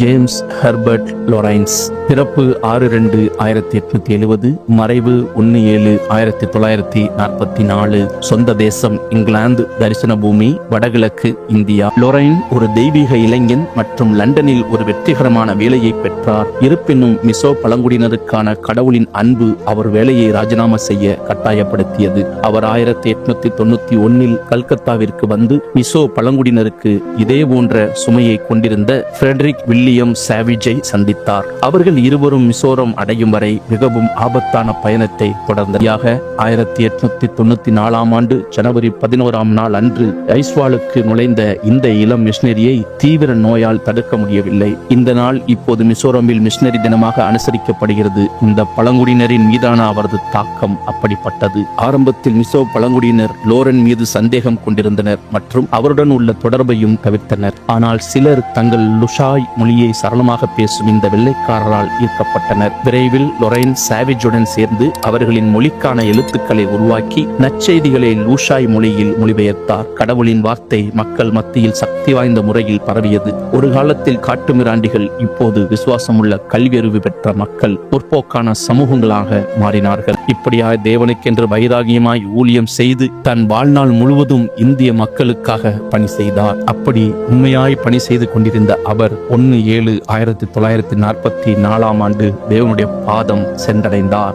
James Herbert லொரைன்ஸ். பிறப்பு ஆறு ரெண்டு ஆயிரத்தி எட்நூத்தி எழுவது மறைவு ஒன்னு ஏழு ஆயிரத்தி தொள்ளாயிரத்தி நாற்பத்தி நாலு. சொந்த தேசம் இங்கிலாந்து தரிசன பூமி வடகிழக்கு இந்தியா. லொரைன் ஒரு தெய்வீக இளைஞன் மற்றும் லண்டனில் ஒரு வெற்றிகரமான வேலையை பெற்றார். இருப்பினும் மிசோ பழங்குடியினருக்கான கடவுளின் அன்பு அவர் வேலையை ராஜினாமா செய்ய கட்டாயப்படுத்தியது. அவர் ஆயிரத்தி எட்நூத்தி தொண்ணூத்தி ஒன்னில் கல்கத்தாவிற்கு வந்து மிசோ பழங்குடியினருக்கு இதே போன்ற சுமையை கொண்டிருந்த ஃபிரெடரிக் வில்லியம் சாவிஜை சந்தித்தார். அவர்கள் இருவரும் மிசோரம் அடையும் வரை மிகவும் ஆபத்தான பயணத்தை தொடர்ந்ததாக ஆயிரத்தி எட்நூத்தி தொண்ணூத்தி நாலாம் ஆண்டு ஜனவரி பதினோராம் நாள் அன்று ஐஸ்வாலுக்கு நுழைந்த இந்த இளம் மிஷினரியை தீவிர நோயால் தடுக்க முடியவில்லை. இந்த நாள் இப்போது மிசோரமில் மிஷினரி தினமாக அனுசரிக்கப்படுகிறது. இந்த பழங்குடியினரின் மீதான அவரது தாக்கம் அப்படிப்பட்டது. ஆரம்பத்தில் மிசோ பழங்குடியினர் லோரன் மீது சந்தேகம் கொண்டிருந்தனர் மற்றும் அவருடன் உள்ள தொடர்பையும் தவிர்த்தனர். ஆனால் சிலர் தங்கள் லுஷாய் மொழி மொழியை சரளமாக பேசும் இந்த வெள்ளைக்காரரால் ஈர்க்கப்பட்டனர். விரைவில் லொரைன் சாவிஜுடன் சேர்ந்து அவர்களின் மொழிக்கான எழுத்துக்களை உருவாக்கி நற்செய்திகளை லூஷாய் மொழியில் மொழிபெயர்த்தார். கடவுளின் வார்த்தை மக்கள் மத்தியில் சக்தி வாய்ந்த முறையில் பரவியது. ஒரு காலத்தில் காட்டுமிராண்டிகள் இப்போது விசுவாசமுள்ள கல்வியறிவு பெற்ற மக்கள் முற்போக்கான சமூகங்களாக மாறினார்கள். இப்படியாக தேவனுக்கென்று வைராகியமாய் ஊழியம் செய்து தன் வாழ்நாள் முழுவதும் இந்திய மக்களுக்காக பணி செய்தார். அப்படி உண்மையாய் பணி செய்து கொண்டிருந்த அவர் ஒன்னு ஏழு ஆயிரத்தி தொள்ளாயிரத்தி நாற்பத்தி நாலாம் ஆண்டு தேவனுடைய பாதம் சென்றடைந்தார்.